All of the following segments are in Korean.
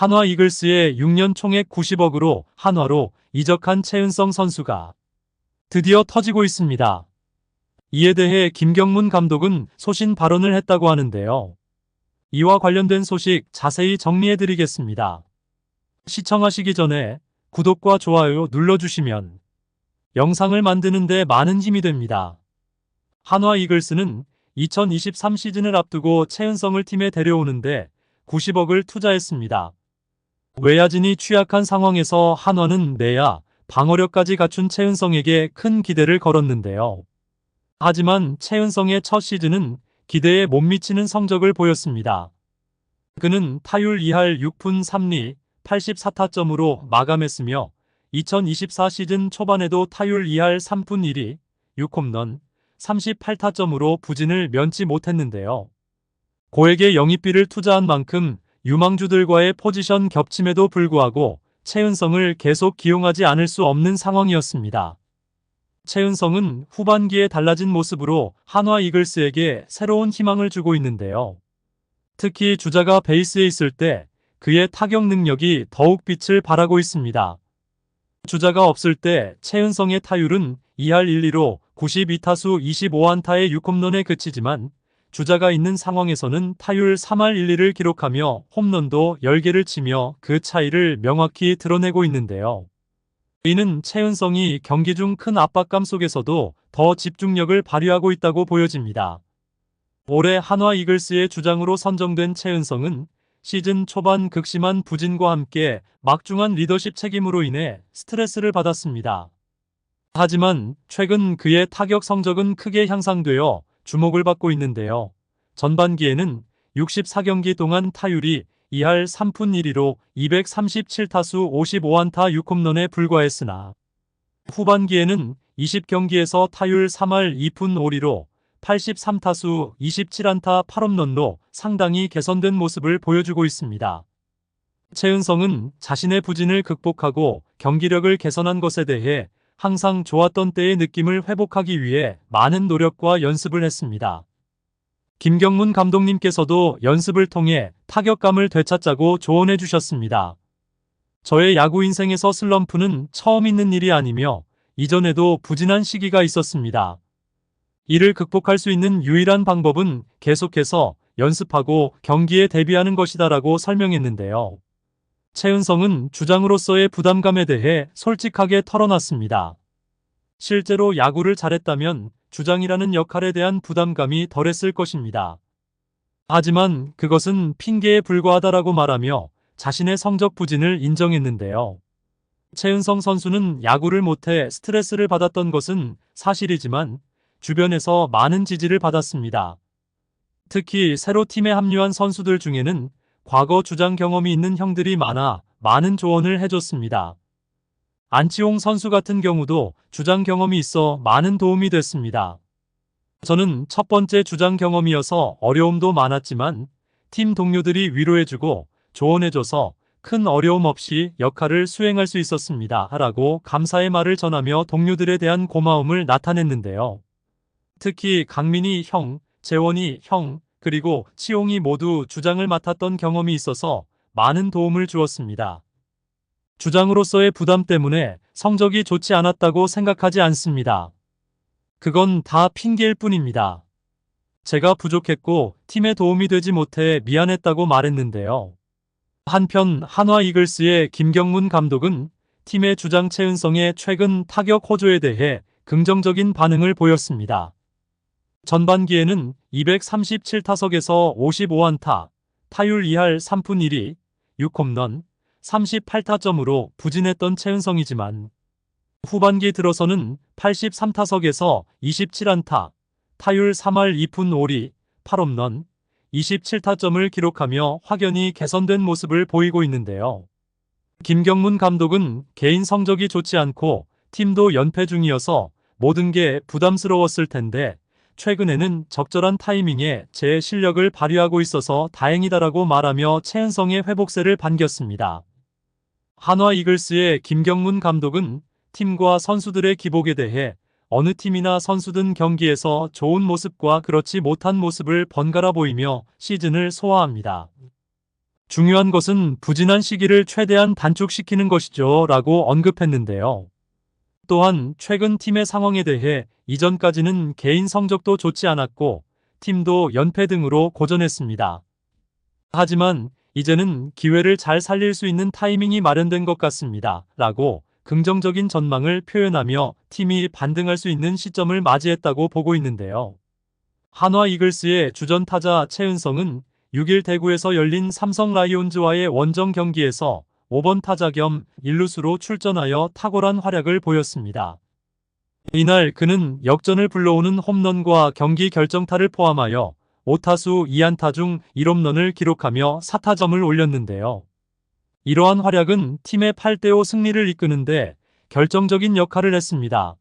한화 이글스의 6년 총액 90억으로 한화로 이적한 최은성 선수가 드디어 터지고 있습니다. 이에 대해 김경문 감독은 소신 발언을 했다고 하는데요. 이와 관련된 소식 자세히 정리해드리겠습니다. 시청하시기 전에 구독과 좋아요 눌러주시면 영상을 만드는데 많은 힘이 됩니다. 한화 이글스는 2023 시즌을 앞두고 최은성을 팀에 데려오는데 90억을 투자했습니다. 외야진이 취약한 상황에서 한화는 내야 방어력까지 갖춘 최은성에게 큰 기대를 걸었는데요. 하지만 최은성의 첫 시즌은 기대에 못 미치는 성적을 보였습니다. 그는 타율 2할 6푼 3리 84타점으로 마감했으며 2024 시즌 초반에도 타율 2할 3푼 1리 6홈런 38타점으로 부진을 면치 못했는데요. 고액의 영입비를 투자한 만큼 유망주들과의 포지션 겹침에도 불구하고 최은성을 계속 기용하지 않을 수 없는 상황이었습니다. 최은성은 후반기에 달라진 모습으로 한화 이글스에게 새로운 희망을 주고 있는데요. 특히 주자가 베이스에 있을 때 그의 타격 능력이 더욱 빛을 발하고 있습니다. 주자가 없을 때 최은성의 타율은 2할 1리로 92타수 25안타의 6홈런에 그치지만 주자가 있는 상황에서는 타율 3할 1리를 기록하며 홈런도 10개를 치며 그 차이를 명확히 드러내고 있는데요. 이는 최은성이 경기 중 큰 압박감 속에서도 더 집중력을 발휘하고 있다고 보여집니다. 올해 한화 이글스의 주장으로 선정된 최은성은 시즌 초반 극심한 부진과 함께 막중한 리더십 책임으로 인해 스트레스를 받았습니다. 하지만 최근 그의 타격 성적은 크게 향상되어 주목을 받고 있는데요. 전반기에는 64경기 동안 타율이 2할 3푼 1리로 237타수 55안타 6홈런에 불과했으나 후반기에는 20경기에서 타율 3할 2푼 5리로 83타수 27안타 8홈런로 상당히 개선된 모습을 보여주고 있습니다. 최은성은 자신의 부진을 극복하고 경기력을 개선한 것에 대해 항상 좋았던 때의 느낌을 회복하기 위해 많은 노력과 연습을 했습니다. 김경문 감독님께서도 연습을 통해 타격감을 되찾자고 조언해 주셨습니다. 저의 야구 인생에서 슬럼프는 처음 있는 일이 아니며 이전에도 부진한 시기가 있었습니다. 이를 극복할 수 있는 유일한 방법은 계속해서 연습하고 경기에 대비하는 것이다라고 설명했는데요. 최은성은 주장으로서의 부담감에 대해 솔직하게 털어놨습니다. 실제로 야구를 잘했다면 주장이라는 역할에 대한 부담감이 덜했을 것입니다. 하지만 그것은 핑계에 불과하다라고 말하며 자신의 성적 부진을 인정했는데요. 최은성 선수는 야구를 못해 스트레스를 받았던 것은 사실이지만 주변에서 많은 지지를 받았습니다. 특히 새로 팀에 합류한 선수들 중에는 과거 주장 경험이 있는 형들이 많아 많은 조언을 해줬습니다. 안치홍 선수 같은 경우도 주장 경험이 있어 많은 도움이 됐습니다. 저는 첫 번째 주장 경험이어서 어려움도 많았지만 팀 동료들이 위로해주고 조언해줘서 큰 어려움 없이 역할을 수행할 수 있었습니다. 라고 감사의 말을 전하며 동료들에 대한 고마움을 나타냈는데요. 특히 강민이 형, 재원이 형, 그리고 치용이 모두 주장을 맡았던 경험이 있어서 많은 도움을 주었습니다. 주장으로서의 부담 때문에 성적이 좋지 않았다고 생각하지 않습니다. 그건 다 핑계일 뿐입니다. 제가 부족했고 팀에 도움이 되지 못해 미안했다고 말했는데요. 한편 한화 이글스의 김경문 감독은 팀의 주장 최은성의 최근 타격 호조에 대해 긍정적인 반응을 보였습니다. 전반기에는 237타석에서 55안타, 타율 2할 3푼 1리, 6홈런, 38타점으로 부진했던 최은성이지만 후반기 들어서는 83타석에서 27안타, 타율 3할 2푼 5리, 8홈런, 27타점을 기록하며 확연히 개선된 모습을 보이고 있는데요. 김경문 감독은 개인 성적이 좋지 않고 팀도 연패 중이어서 모든 게 부담스러웠을 텐데 최근에는 적절한 타이밍에 제 실력을 발휘하고 있어서 다행이다라고 말하며 최은성의 회복세를 반겼습니다. 한화 이글스의 김경문 감독은 팀과 선수들의 기복에 대해 어느 팀이나 선수든 경기에서 좋은 모습과 그렇지 못한 모습을 번갈아 보이며 시즌을 소화합니다. 중요한 것은 부진한 시기를 최대한 단축시키는 것이죠. 라고 언급했는데요. 또한 최근 팀의 상황에 대해 이전까지는 개인 성적도 좋지 않았고 팀도 연패 등으로 고전했습니다. 하지만 이제는 기회를 잘 살릴 수 있는 타이밍이 마련된 것 같습니다. 라고 긍정적인 전망을 표현하며 팀이 반등할 수 있는 시점을 맞이했다고 보고 있는데요. 한화 이글스의 주전 타자 최은성은 6일 대구에서 열린 삼성 라이온즈와의 원정 경기에서 5번 타자 겸 일루수로 출전하여 탁월한 활약을 보였습니다. 이날 그는 역전을 불러오는 홈런과 경기 결정타를 포함하여 5타수 2안타 중 1홈런을 기록하며 4타점을 올렸는데요. 이러한 활약은 팀의 8대5 승리를 이끄는데 결정적인 역할을 했습니다.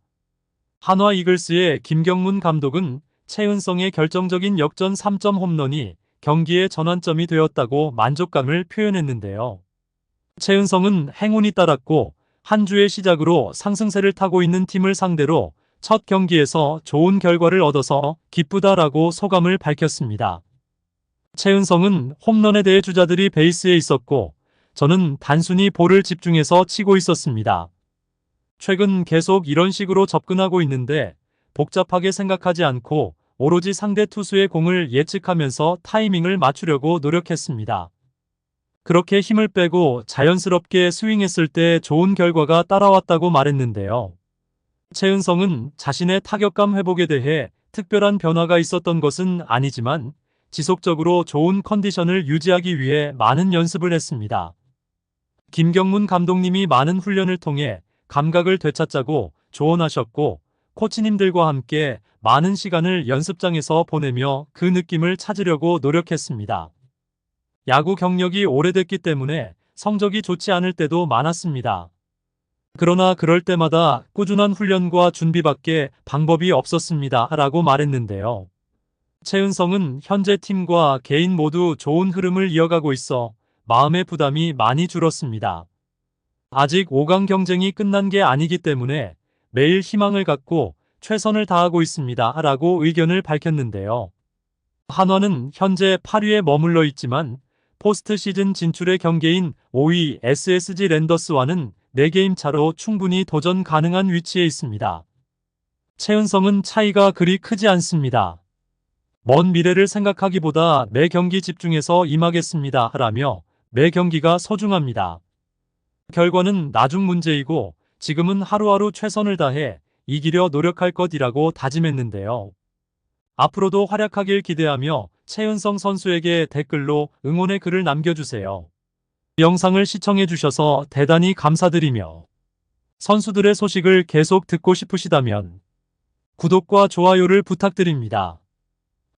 한화 이글스의 김경문 감독은 최은성의 결정적인 역전 3점 홈런이 경기의 전환점이 되었다고 만족감을 표현했는데요. 최은성은 행운이 따랐고 한 주의 시작으로 상승세를 타고 있는 팀을 상대로 첫 경기에서 좋은 결과를 얻어서 기쁘다라고 소감을 밝혔습니다. 최은성은 홈런에 대해 주자들이 베이스에 있었고 저는 단순히 볼을 집중해서 치고 있었습니다. 최근 계속 이런 식으로 접근하고 있는데 복잡하게 생각하지 않고 오로지 상대 투수의 공을 예측하면서 타이밍을 맞추려고 노력했습니다. 그렇게 힘을 빼고 자연스럽게 스윙했을 때 좋은 결과가 따라왔다고 말했는데요. 최은성은 자신의 타격감 회복에 대해 특별한 변화가 있었던 것은 아니지만 지속적으로 좋은 컨디션을 유지하기 위해 많은 연습을 했습니다. 김경문 감독님이 많은 훈련을 통해 감각을 되찾자고 조언하셨고 코치님들과 함께 많은 시간을 연습장에서 보내며 그 느낌을 찾으려고 노력했습니다. 야구 경력이 오래됐기 때문에 성적이 좋지 않을 때도 많았습니다. 그러나 그럴 때마다 꾸준한 훈련과 준비밖에 방법이 없었습니다. 라고 말했는데요. 최은성은 현재 팀과 개인 모두 좋은 흐름을 이어가고 있어 마음의 부담이 많이 줄었습니다. 아직 5강 경쟁이 끝난 게 아니기 때문에 매일 희망을 갖고 최선을 다하고 있습니다. 라고 의견을 밝혔는데요. 한화는 현재 8위에 머물러 있지만 포스트 시즌 진출의 경계인 5위 SSG 랜더스와는 4게임 차로 충분히 도전 가능한 위치에 있습니다. 최은성은 차이가 그리 크지 않습니다. 먼 미래를 생각하기보다 매 경기 집중해서 임하겠습니다. 라며 매 경기가 소중합니다. 결과는 나중 문제이고 지금은 하루하루 최선을 다해 이기려 노력할 것이라고 다짐했는데요. 앞으로도 활약하길 기대하며 최은성 선수에게 댓글로 응원의 글을 남겨주세요. 영상을 시청해주셔서 대단히 감사드리며 선수들의 소식을 계속 듣고 싶으시다면 구독과 좋아요를 부탁드립니다.